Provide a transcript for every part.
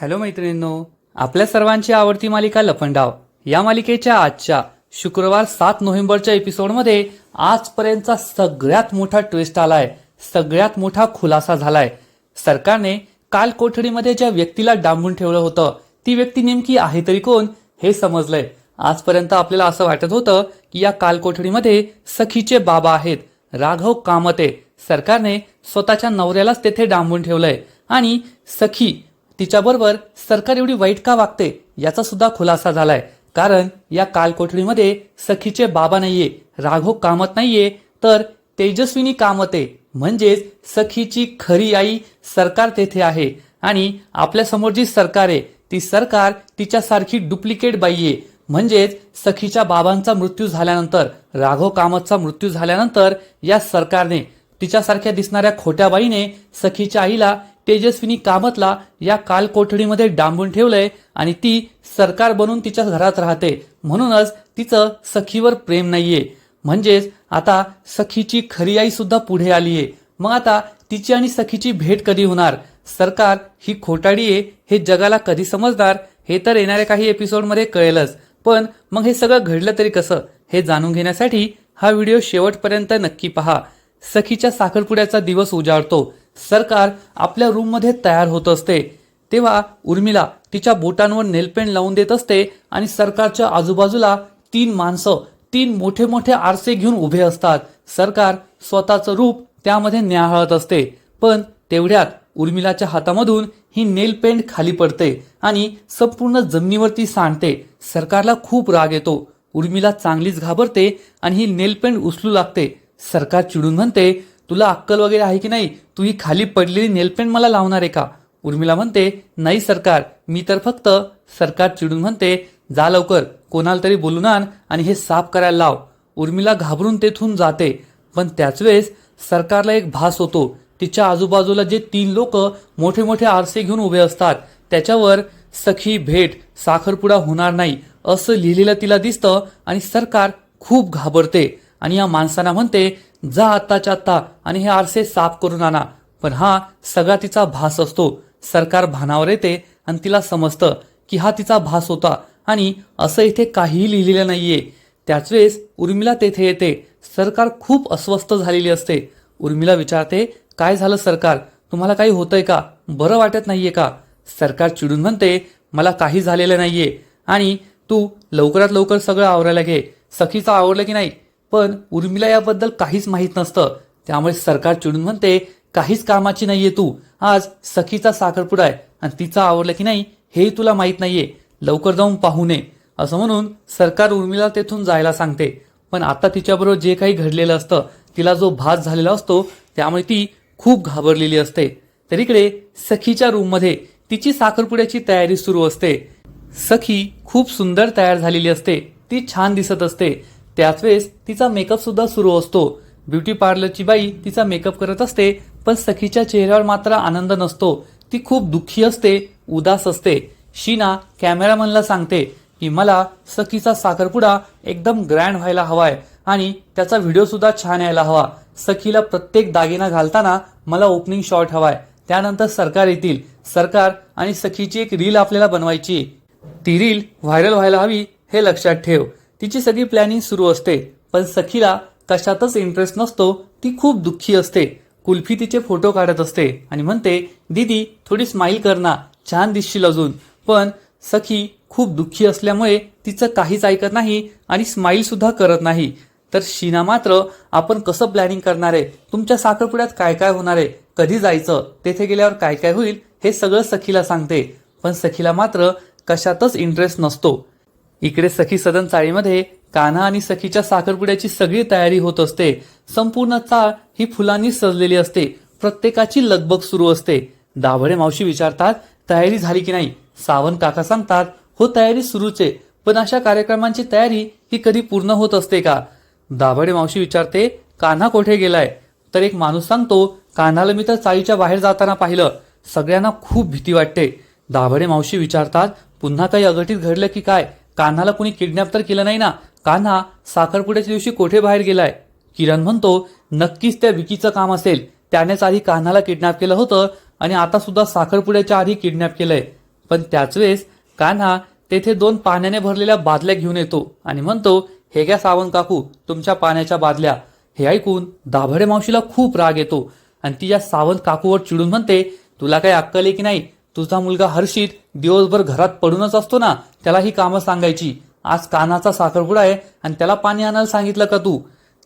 Hello मैत्रिणींनो आपल्या सर्वांची आवडती मालिका लपंडाव. या मालिकेच्या आजच्या शुक्रवार सात नोव्हेंबरच्या एपिसोडमध्ये आजपर्यंतचा सगळ्यात मोठा ट्विस्ट आलाय सगळ्यात मोठा खुलासा झालाय. सरकारने काल कोठडीमध्ये ज्या व्यक्तीला डांबून ठेवलं होतं ती व्यक्ती नेमकी आहे तरी कोण हे समजलंय. आजपर्यंत आपल्याला असं वाटत होतं की या काल कोठडीमध्ये सखीचे बाबा आहेत राघव कामते. सरकारने स्वतःच्या नवऱ्यालाच तेथे डांबून ठेवलंय आणि सखी तिच्याबरोबर सरकार एवढी वाईट का वागते याचा सुद्धा खुलासा झालाय. कारण या कालकोठडीमध्ये सखीचे बाबा नाहीये राघव कामत नाहीये तर तेजस्विनी कामते. म्हणजेच सखीची खरी आई सरकार तेथे आहे आणि आपल्यासमोर जी सरकार आहे ती सरकार तिच्यासारखी डुप्लिकेट बाई आहे म्हणजेच सखीच्या बाबांचा मृत्यू झाल्यानंतर राघव कामतचा मृत्यू झाल्यानंतर या सरकारने तिच्यासारख्या दिसणाऱ्या खोट्या बाईने सखीच्या आईला तेजस्विनी कामतला या कालकोठडीमध्ये डांबून ठेवलंय आणि ती सरकार बनून तिच्या घरात राहते. म्हणूनच तिचं सखीवर प्रेम नाहीये. म्हणजेच आता सखीची खरी आई सुद्धा पुढे आलीये. मग आता तिची आणि सखीची भेट कधी होणार? सरकार ही खोटाडी आहे हे जगाला कधी समजणार? हे तर येणाऱ्या काही एपिसोडमध्ये कळेलच. पण मग हे सगळं घडलं तरी कसं? हे जाणून घेण्यासाठी हा व्हिडिओ शेवटपर्यंत नक्की पहा. सखीच्या साखरपुड्याचा दिवस उजाडतो. सरकार आपल्या रूममध्ये तयार होत असते. तेव्हा उर्मिला तिच्या बोटांवर नेलपेंट लावून देत असते आणि सरकारच्या आजूबाजूला तीन माणसं तीन मोठे मोठे आरसे घेऊन उभे असतात. सरकार स्वतःचं रूप त्यामध्ये न्याहाळत असते. पण तेवढ्यात उर्मिलाच्या हातामधून ही नेल पेंट खाली पडते आणि संपूर्ण जमिनीवरती सांडते. सरकारला खूप राग येतो. उर्मिला चांगलीच घाबरते आणि ही नेल पेंट उचलू लागते. सरकार चिडून म्हणते तुला अक्कल वगैरे आहे की नाही? तू ही खाली पडलेली नेलपेंट मला लावणार आहे का? उर्मिला म्हणते नाही सरकार. मी तर फक्त सरकार चिडून म्हणते जा लवकर. कोणाला तरी बोलून आण आणि हे साफ करायला लाव. उर्मिला घाबरून तेथून जाते. पण त्याच वेळेस सरकारला एक भास होतो. तिच्या आजूबाजूला जे तीन लोक मोठे मोठे आरसे घेऊन उभे असतात त्याच्यावर सखी भेट साखरपुडा होणार नाही असं लिहिलेलं तिला दिसतं आणि सरकार खूप घाबरते. आणि या माणसांना म्हणते जा आत्ताच्या आत्ता आणि हे आरसे साफ करून आणा. पण हा सगळा तिचा भास असतो. सरकार भानावर येते आणि तिला समजतं की हा तिचा भास होता आणि असं इथे काहीही लिहिलेलं नाहीये. त्याच वेळेस उर्मिला तेथे येते. सरकार खूप अस्वस्थ झालेली असते. उर्मिला विचारते काय झालं सरकार? तुम्हाला काही होतंय का? बरं वाटत नाहीये का? सरकार चिडून म्हणते मला काही झालेलं नाहीये. आणि तू लवकरात लवकर सगळं आवरायला घे. सखीचं आवडलं की नाही? पण उर्मिला याबद्दल काहीच माहीत नसतं. त्यामुळे सरकार चिडून म्हणते काहीच कामाची नाहीये तू. आज सखीचा साखरपुडा आहे आणि तिचा आवडला की नाही हेही तुला माहीत नाहीये. लवकर जाऊन पाहू नये. असं म्हणून सरकार उर्मिला तेथून जायला सांगते. पण आता तिच्याबरोबर जे काही घडलेलं असतं तिला जो भास झालेला असतो त्यामुळे ती खूप घाबरलेली असते. तर इकडे सखीच्या रूममध्ये तिची साखरपुड्याची तयारी सुरू असते. सखी खूप सुंदर तयार झालेली असते. ती छान दिसत असते. त्याच वेळेस तिचा मेकअप सुद्धा सुरू असतो. ब्युटी पार्लरची बाई तिचा मेकअप करत असते पण सखीच्या चेहऱ्यावर मात्र आनंद नसतो. ती खूप दुःखी असते उदास असते. शीना कॅमेरामनला सांगते की मला सखीचा साखरपुडा एकदम ग्रँड व्हायला हवाय आणि त्याचा व्हिडिओ सुद्धा छान यायला हवा. सखीला प्रत्येक दागिना घालताना मला ओपनिंग शॉट हवाय. त्यानंतर सरकार येतील. सरकार आणि सखीची एक रील आपल्याला बनवायची ती रील व्हायरल व्हायला हवी हे लक्षात ठेव. तिची सगळी प्लॅनिंग सुरू असते पण सखीला कशातच इंटरेस्ट नसतो ती खूप दुःखी असते. कुल्फी तिचे फोटो काढत असते आणि म्हणते दीदी थोडी स्माईल कर ना छान दिसशील अजून. पण सखी खूप दुःखी असल्यामुळे तिचं काहीच ऐकत नाही आणि स्माईल सुद्धा करत नाही. तर शीना मात्र आपण कसं प्लॅनिंग करणार आहे? तुमच्या साखरपुड्यात काय काय होणार आहे? कधी जायचं? तेथे गेल्यावर काय काय होईल? हे सगळं सखीला सांगते. पण सखीला मात्र कशातच इंटरेस्ट नसतो. इकडे सखी सदन चाळीमध्ये कान्हा आणि सखीच्या साखरपुड्याची सगळी तयारी होत असते. संपूर्ण चाळ ही फुलांनी सजलेली असते. प्रत्येकाची लगबग सुरू असते. दाभडे मावशी विचारतात तयारी झाली की नाही? सावंत काका सांगतात हो तयारी सुरूच आहे पण अशा कार्यक्रमांची तयारी ही कधी पूर्ण होत असते का? दाभडे मावशी विचारते कान्हा कोठे गेलाय? तर एक माणूस सांगतो कान्हाला मी तर चाळीच्या बाहेर जाताना पाहिलं. सगळ्यांना खूप भीती वाटते. दाभडे मावशी विचारतात पुन्हा काही अघटित घडलं की काय? कान्हाला कुणी किडनॅप तर केलं नाही ना? कान्हा साखरपुड्याच्या दिवशी कोठे बाहेर गेलाय? किरण म्हणतो नक्कीच त्या विकीचं काम असेल. त्यानेच आधी कान्हाला किडनॅप केलं होतं आणि आता सुद्धा साखरपुड्याच्या आधी किडनॅप केलंय. पण त्याच वेळेस कान्हा तेथे दोन पाण्याने भरलेल्या बादल्या घेऊन येतो आणि म्हणतो हे घ्या सावंत काकू तुमच्या पाण्याच्या बादल्या. हे ऐकून दाभडे मावशीला खूप राग येतो आणि ती या सावंत काकूवर चिडून म्हणते तुला काही अक्कल आहे की नाही? तुझा मुलगा हर्षित दिवसभर घरात पडूनच असतो ना त्याला ही कामं सांगायची. आज कानाचा साखरपुडा आहे आणि त्याला पाणी आणायला सांगितलं का तू?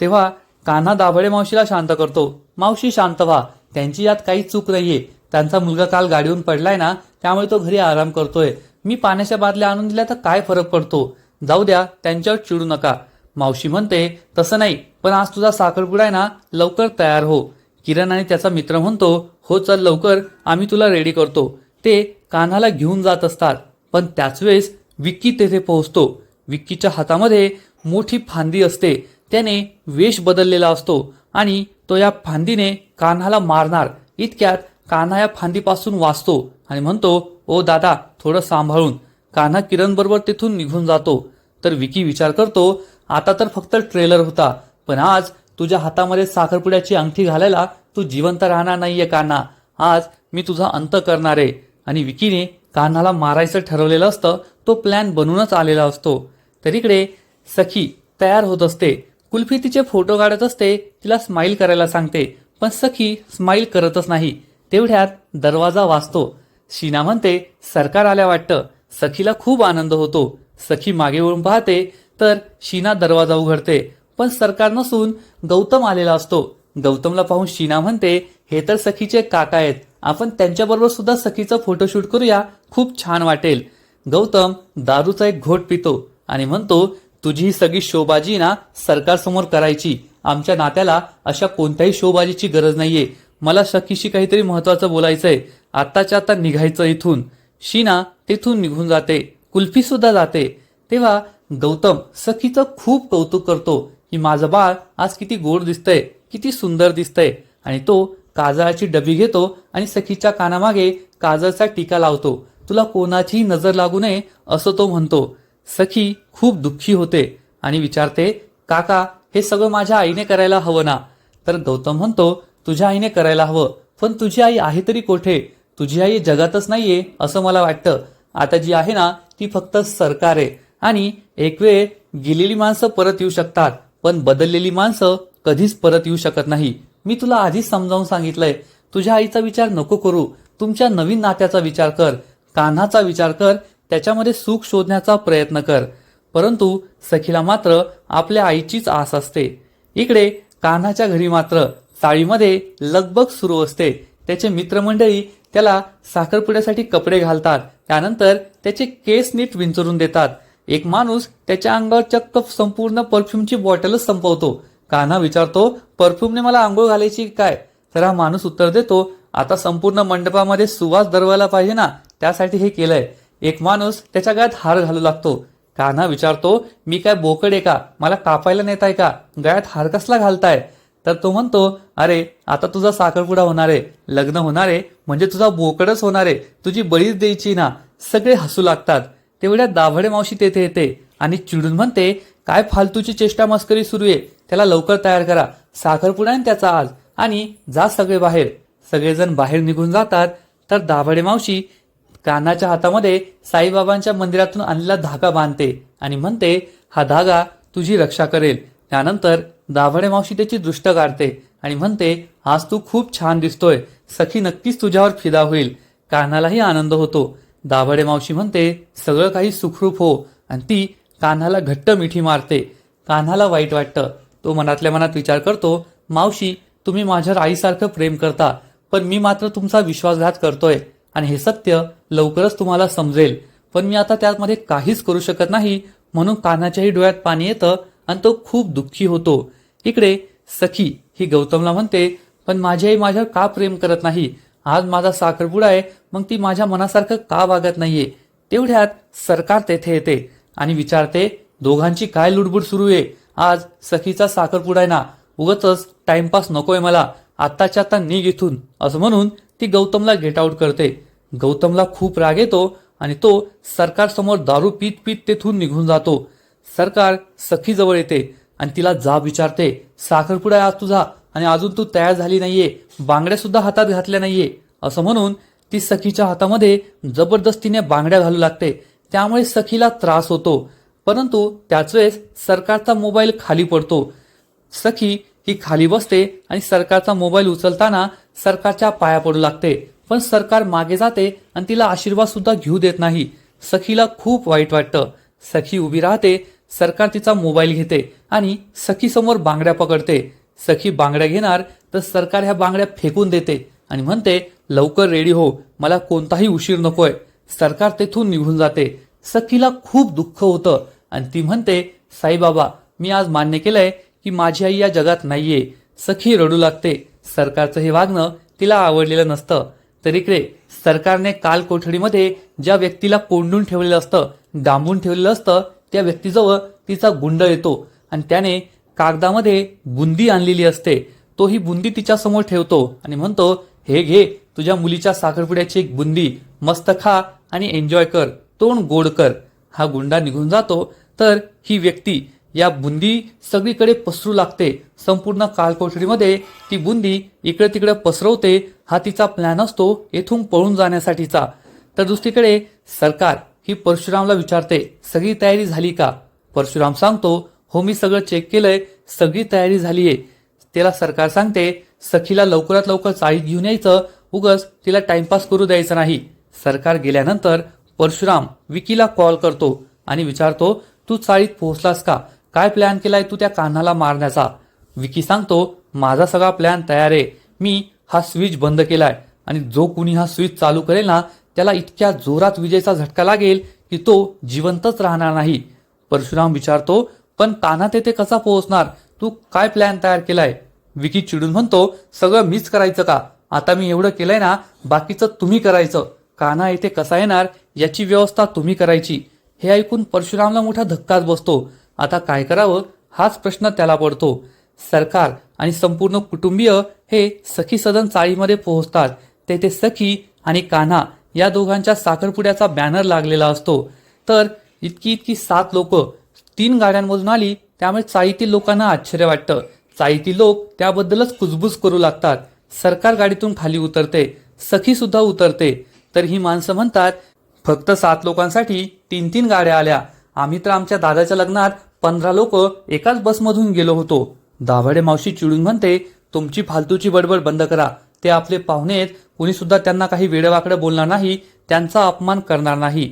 तेव्हा कान्हा दाभडे मावशीला शांत करतो. मावशी शांत व्हा. त्यांची यात काहीच चूक नाहीये. त्यांचा मुलगा काल गाडीहून पडलाय ना त्यामुळे तो घरी आराम करतोय. मी पाण्याच्या बादल्या आणून दिल्या तर काय फरक पडतो? जाऊ द्या त्यांच्यावर चिडू नका. मावशी म्हणते तसं नाही पण आज तुझा साखरपुडा आहे ना लवकर तयार हो. किरण आणि त्याचा मित्र म्हणतो हो चल लवकर आम्ही तुला रेडी करतो. ते कान्हाला घेऊन जात असतात. पण त्याच वेळेस विक्की तेथे पोहोचतो. विक्कीच्या हातामध्ये मोठी फांदी असते. त्याने वेश बदललेला असतो आणि तो या फांदीने कान्हाला मारणार. इतक्यात कान्हा या फांदीपासून वाचतो आणि म्हणतो ओ दादा थोडं सांभाळून. कान्हा किरण बरोबर तिथून निघून जातो. तर विकी विचार करतो आता तर फक्त ट्रेलर होता पण आज तुझ्या हातामध्ये साखरपुड्याची अंगठी घालायला तू जिवंत राहणार नाहीये कान्हा. आज मी तुझा अंत करणार आहे. आणि विकीने कान्हाला मारायचं ठरवलेलं असतं तो प्लॅन बनूनच आलेला असतो. तर इकडे सखी तयार होत असते. कुल्फी तिचे फोटो काढत असते तिला स्माईल करायला सांगते. पण सखी स्माईल करतच नाही. तेवढ्यात दरवाजा वाचतो शीना म्हणते सरकार आल्या वाटतं. सखीला खूप आनंद होतो. सखी मागे वळून पाहते तर शीना दरवाजा उघडते. पण सरकार नसून गौतम आलेला असतो. गौतमला पाहून शीना म्हणते हे तर सखीचे काका आहेत. आपण त्यांच्याबरोबर सुद्धा सखीचं फोटोशूट करूया. खूप छान वाटेल. गौतम दारूचा एक घोट पितो आणि म्हणतो तुझी ही सगळी शोबाजी ना सरकारसमोर करायची. आमच्या नात्याला अशा कोणत्याही शोबाजीची गरज नाहीये. मला सखीशी काहीतरी महत्वाचं बोलायचंय. आत्ताच्या आता निघायचं इथून. शीना तिथून निघून जाते. कुल्फी सुद्धा जाते. तेव्हा गौतम सखीचं खूप कौतुक करतो की माझं बाळ आज किती गोड दिसतंय किती सुंदर दिसतंय आणि तो काजळाची डबी घेतो आणि सखीच्या कानामागे काजळचा टीका लावतो. तुला कोणाचीही नजर लागू नये असं तो म्हणतो. सखी खूप दुःखी होते आणि विचारते काका हे सगळं माझ्या आईने करायला हवं ना? तर गौतम म्हणतो तुझ्या आईने करायला हवं पण तुझी आई आहे तरी कोठे? तुझी आई जगातच नाहीये असं मला वाटतं. आता जी आहे ना ती फक्त सरकार आहे आणि एक वेळ गेलेली माणसं परत येऊ शकतात पण बदललेली माणसं कधीच परत येऊ शकत नाही. मी तुला आधीच समजावून सांगितलंय तुझ्या आईचा विचार नको करू. तुमच्या नवीन नात्याचा विचार कर कान्हाचा विचार कर त्याच्यामध्ये सुख शोधण्याचा प्रयत्न कर. परंतु सखीला मात्र आपल्या आईचीच आस असते. इकडे कान्हाच्या घरी मात्र चाळीमध्ये लगबग सुरू असते. त्याचे मित्रमंडळी त्याला साखरपुड्यासाठी कपडे घालतात. त्यानंतर त्याचे केस नीट विंचरून देतात. एक माणूस त्याच्या अंगावर चक्क संपूर्ण परफ्यूमची बॉटलच संपवतो. कान्हा विचारतो परफ्यूमने मला आंघोळ घालायची काय? तर हा माणूस उत्तर देतो आता संपूर्ण मंडपामध्ये सुवास दरवायला पाहिजे ना त्यासाठी हे केलंय. एक माणूस त्याच्या गळ्यात हार घालू लागतो. कान्हा विचारतो मी काय बोकड आहे का? मला कापायला नेताय का? गळ्यात हार कसला घालताय? तर तो म्हणतो अरे आता तुझा साखरपुडा होणार आहे. लग्न होणार आहे म्हणजे तुझा बोकडच होणार आहे. तुझी बळीच द्यायची ना. सगळे हसू लागतात. तेवढ्या दाभडे मावशी तेथे येते आणि चिडून म्हणते काय फालतूची चेष्टा मस्करी सुरू आहे. त्याला लवकर तयार करा. साखरपुडा आहे त्याचा आज आणि जा सगळे बाहेर. सगळेजण बाहेर निघून जातात. तर दाभडे मावशी कानाच्या हातामध्ये साईबाबांच्या मंदिरातून आणलेला धागा बांधते आणि म्हणते हा धागा तुझी रक्षा करेल. त्यानंतर दाभडे मावशी त्याची दृष्ट काढते आणि म्हणते आज तू खूप छान दिसतोय. सखी नक्कीच तुझ्यावर फिदा होईल. कान्हालाही आनंद होतो. दाभडे मावशी म्हणते सगळं काही सुखरूप हो. आणि ती कान्हाला घट्ट मिठी मारते. कान्हाला वाईट वाटतं. तो मनातल्या मनात विचार करतो मावशी तुम्ही माझ्यावर आईसारखं प्रेम करता पण मी मात्र तुमचा विश्वासघात करतोय आणि हे सत्य लवकरच तुम्हाला समजेल. पण मी आता त्यामध्ये काहीच करू शकत नाही. म्हणून कान्हाच्याही डोळ्यात पाणी येतं आणि तो खूप दुःखी होतो. इकडे सखी ही गौतमला म्हणते पण माझी आई माझ्यावर का प्रेम करत नाही? आज माझा साखरपुडा आहे मग ती माझ्या मनासारखं का वागत नाहीये? तेवढ्यात सरकार तेथे येते आणि विचारते दोघांची काय लुडबुड सुरू आहे? आज सखीचा साखरपुडा आहे ना उगतच टाइमपास नकोय मला. आत्ताच्या आता निघ इथून असं म्हणून ती गौतमला गेट आऊट करते. गौतमला खूप राग येतो आणि तो सरकारसमोर दारू पीत पीत तेथून निघून जातो. सरकार सखीजवळ येते आणि तिला जाब विचारते साखरपुडा आहे आज तुझा आणि अजून तू तयार झाली नाहीये बांगड्या सुद्धा हातात घातल्या नाहीये. असं म्हणून ती सखीच्या हातामध्ये जबरदस्तीने बांगड्या घालू लागते. त्यामुळे सखीला त्रास होतो. परंतु त्याच वेळेस सरकारचा मोबाईल खाली पडतो. सखी ही खाली बसते आणि सरकारचा मोबाईल उचलताना सरकारच्या पाया पडू लागते. पण सरकार मागे जाते आणि तिला आशीर्वाद सुद्धा घेऊ देत नाही. सखीला खूप वाईट वाटतं. सखी उभी राहते सरकार तिचा मोबाईल घेते आणि सखी समोर बांगड्या पकडते. सखी बांगड्या घेणार तर सरकार ह्या बांगड्या फेकून देते आणि म्हणते लवकर रेडी हो. मला कोणताही उशीर नकोय. सरकार तेथून निघून जाते. सखीला खूप दुःख होतं. आणि ती म्हणते साईबाबा मी आज मान्य केलंय की माझी आई या जगात नाहीये. सखी रडू लागते. सरकारचं हे वागणं तिला आवडलेलं नसतं. तर इकडे सरकारने काल कोठडीमध्ये ज्या व्यक्तीला कोंडून ठेवलेलं असतं डांबून ठेवलेलं असतं त्या व्यक्तीजवळ तिचा गुंड येतो. आणि त्याने कागदामध्ये बुंदी आणलेली असते. तो ही बुंदी तिच्या समोर ठेवतो आणि म्हणतो हे घे तुझ्या मुलीच्या साखरपुड्याची एक बुंदी. मस्त खा आणि एन्जॉय कर. तोंड गोड कर. हा गुंडा निघून जातो तर ही व्यक्ती या बुंदी सगळीकडे पसरू लागते. संपूर्ण काळकोठडीमध्ये ती बुंदी इकडे तिकडे पसरवते. हा तिचा प्लॅन असतो येथून पळून जाण्यासाठीचा. तर दुसरीकडे सरकार ही परशुरामला विचारते सगळी तयारी झाली का? परशुराम सांगतो हो मी सगळं चेक केलंय. सगळी तयारी झालीये. त्याला सरकार सांगते सखीला लवकरात लवकर चाळीत घेऊन यायचं. उगच तिला टाइमपास करू द्यायचं नाही. सरकार गेल्यानंतर परशुराम विकीला कॉल करतो आणि विचारतो तू चाळीत पोहोचलास का? काय प्लॅन केलाय तू त्या कान्हाला मारण्याचा? विकी सांगतो माझा सगळा प्लॅन तयार आहे. मी हा स्विच बंद केलाय आणि जो कुणी हा स्विच चालू करेल ना त्याला इतक्या जोरात विजेचा झटका लागेल की तो जिवंतच राहणार नाही. परशुराम विचारतो पण कान्हा तेथे कसा पोहोचणार? तू काय प्लॅन तयार केलाय? विकी चिडून म्हणतो सगळं मीच करायचं का? आता मी एवढं केलंय ना बाकीचं तुम्ही करायचं. कान्हा येथे कसा येणार याची व्यवस्था तुम्ही करायची. हे ऐकून परशुरामला मोठा धक्काच बसतो. आता काय करावं हाच प्रश्न त्याला पडतो. सरकार आणि संपूर्ण कुटुंबीय हे सखी सदन चाळीमध्ये पोहोचतात. तेथे सखी आणि कान्हा या दोघांच्या साखरपुड्याचा बॅनर लागलेला असतो. तर इतकी इतकी सात लोक तीन गाड्यांमधून आली त्यामुळे चाळीतील लोकांना आश्चर्य वाटतं. चाळीतील लोक त्याबद्दलच कुजबूज करू लागतात. सरकार गाडीतून खाली उतरते सखी सुद्धा उतरते. तर ही माणसं म्हणतात फक्त सात लोकांसाठी तीन तीन गाड्या आल्या. आम्ही तर आमच्या दादाच्या लग्नात पंधरा लोक एकाच बसमधून गेलो होतो. दाभाडे मावशी चिडून म्हणते तुमची फालतूची बडबड बंद करा. ते आपले पाहुणे आहेत कुणी सुद्धा त्यांना काही वेडवाकडं बोलणार नाही त्यांचा अपमान करणार नाही.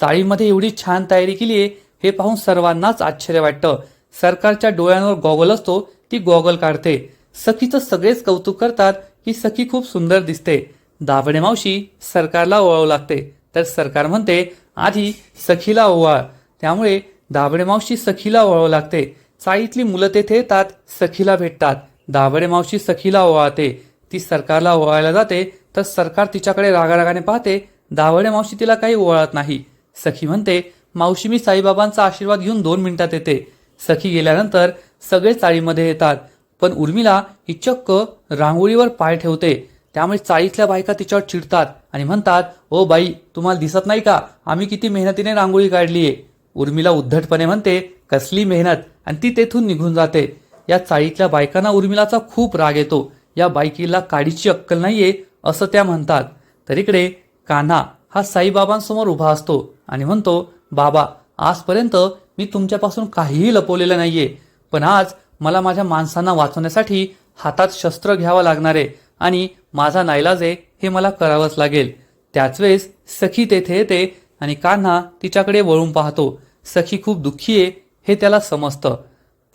चाळीमध्ये एवढी छान तयारी केली आहे हे पाहून सर्वांनाच आश्चर्य वाटतं. सरकारच्या डोळ्यांवर गॉगल असतो ती गॉगल काढते. सखीचं सगळेच कौतुक करतात की सखी खूप सुंदर दिसते. दाभडे मावशी सरकारला ओळावं लागते. तर सरकार म्हणते आधी सखीला ओवाळ. त्यामुळे दाभडे मावशी सखीला ओवाळावं लागते. चाळीतली मुलं तेथे येतात सखीला भेटतात. दाभडे मावशी सखीला ओवाळते. ती सरकारला ओवाळायला जाते तर सरकार तिच्याकडे रागारागाने पाहते दाभडे मावशी तिला काही ओवाळत नाही. सखी म्हणते मावशी मी साईबाबांचा आशीर्वाद घेऊन दोन मिनिटात येते. सखी गेल्यानंतर सगळे चाळीमध्ये येतात पण उर्मिला ही चक्क रांगोळीवर पाय ठेवते. त्यामुळे चाळीतल्या बायका तिच्यावर चिडतात आणि म्हणतात ओ बाई तुम्हाला दिसत नाही का? आम्ही किती मेहनतीने रांगोळी काढलीये उर्मिला उद्धटपणे म्हणते कसली मेहनत. आणि ती तेथून निघून जाते. या चाळीतल्या बायकांना उर्मिलाचा खूप राग येतो. या बायकीला काडीची अक्कल नाहीये असं त्या म्हणतात. तर इकडे कान्हा हा साईबाबांसमोर उभा असतो आणि म्हणतो बाबा आजपर्यंत मी तुमच्यापासून काहीही लपवलेलं नाहीये पण आज मला माझ्या माणसांना वाचवण्यासाठी हातात शस्त्र घ्यावं लागणार आहे. आणि माझा नाईलाज आहे हे मला करावंच लागेल. त्याच वेळेस सखी तेथे येते आणि कान्हा तिच्याकडे वळून पाहतो. सखी खूप दुःखी आहे हे त्याला समजतं.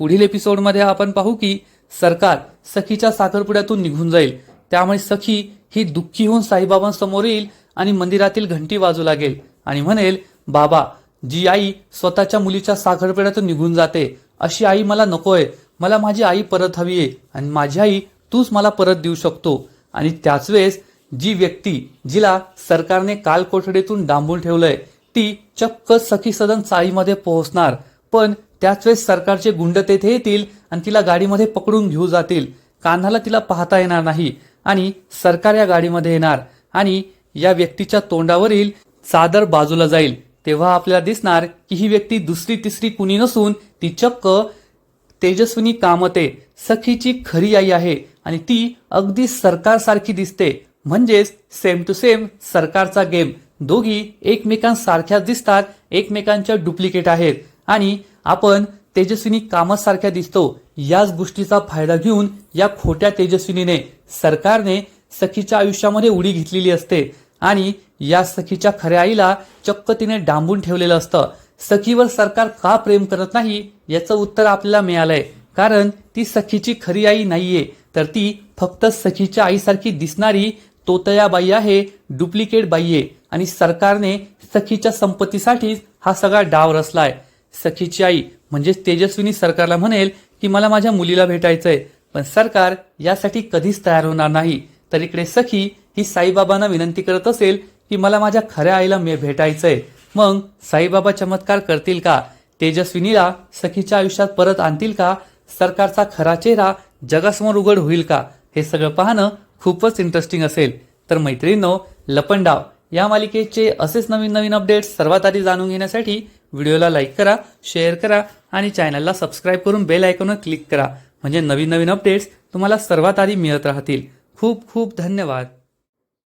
पुढील एपिसोडमध्ये आपण पाहू की सरकार सखीच्या साखरपुड्यातून निघून जाईल. त्यामुळे सखी ही दुःखी होऊन साईबाबांसमोर येईल आणि मंदिरातील घंटी वाजू लागेल आणि म्हणेल बाबा जी आई स्वतःच्या मुलीच्या साखरपुड्यातून निघून जाते अशी आई मला नकोय. मला माझी आई परत हवी आहे आणि माझी आई तूच मला परत देऊ शकतो. आणि त्याच वेळेस जी व्यक्ती जिला सरकारने काल कोठडीतून डांबून ठेवलंय ती चक्क सखी सदन चाळीमध्ये पोहोचणार. पण त्याच वेळेस सरकारचे गुंड तेथे येतील आणि तिला गाडीमध्ये पकडून घेऊ जातील. कान्हाला तिला पाहता येणार नाही आणि सरकार या गाडीमध्ये येणार. आणि या व्यक्तीच्या तोंडावरील चादर बाजूला जाईल. तेव्हा आपल्याला दिसणार की ही व्यक्ती दुसरी तिसरी कुणी नसून ती चक्क तेजस्विनी कामते सखीची खरी आई आहे. आणि ती अगदी सरकारसारखी दिसते. म्हणजेच सेम टू सेम सरकारचा गेम दोघी एकमेकांसारख्याच दिसतात एकमेकांच्या डुप्लिकेट आहेत. आणि आपण तेजस्विनी कामासारख्या दिसतो. याच गोष्टीचा फायदा घेऊन या खोट्या तेजस्विनीने सरकारने सखीच्या आयुष्यामध्ये उडी घेतलेली असते. आणि या सखीच्या खऱ्या आईला चक्क तिने डांबून ठेवलेलं असतं. सखीवर सरकार का प्रेम करत नाही याचं उत्तर आपल्याला मिळालंय. कारण ती सखीची खरी आई नाहीये. तर ती फक्त सखीच्या आईसारखी दिसणारी तोतया बाई आहे डुप्लिकेट बाई आहे. आणि सरकारने सखीच्या संपत्तीसाठीच हा सगळा डाव रचलाय. सखीची आई म्हणजेच तेजस्विनी सरकारला म्हणेल की मला माझ्या मुलीला भेटायचंय पण सरकार यासाठी कधीच तयार होणार नाही. तर इकडे सखी ही साईबाबांना विनंती करत असेल की मला माझ्या खऱ्या आईला मे भेटायचंय. मग साईबाबा चमत्कार करतील का? तेजस्विनीला सखीच्या आयुष्यात परत आणतील का? सरकारचा खरा चेहरा जगासमोर उघड होईल का हे सगळं पाहणं खूपच इंटरेस्टिंग असेल. तर मैत्रिणींनो लपंडाव या मालिकेचे असेच नवीन नवीन अपडेट्स सर्वात आधी जाणून घेण्यासाठी व्हिडिओला लाईक करा शेअर करा आणि चॅनलला सबस्क्राईब करून बेल आयकॉनवर क्लिक करा. म्हणजे नवीन नवीन अपडेट्स तुम्हाला सर्वात आधी मिळत राहतील. खूप खूप धन्यवाद.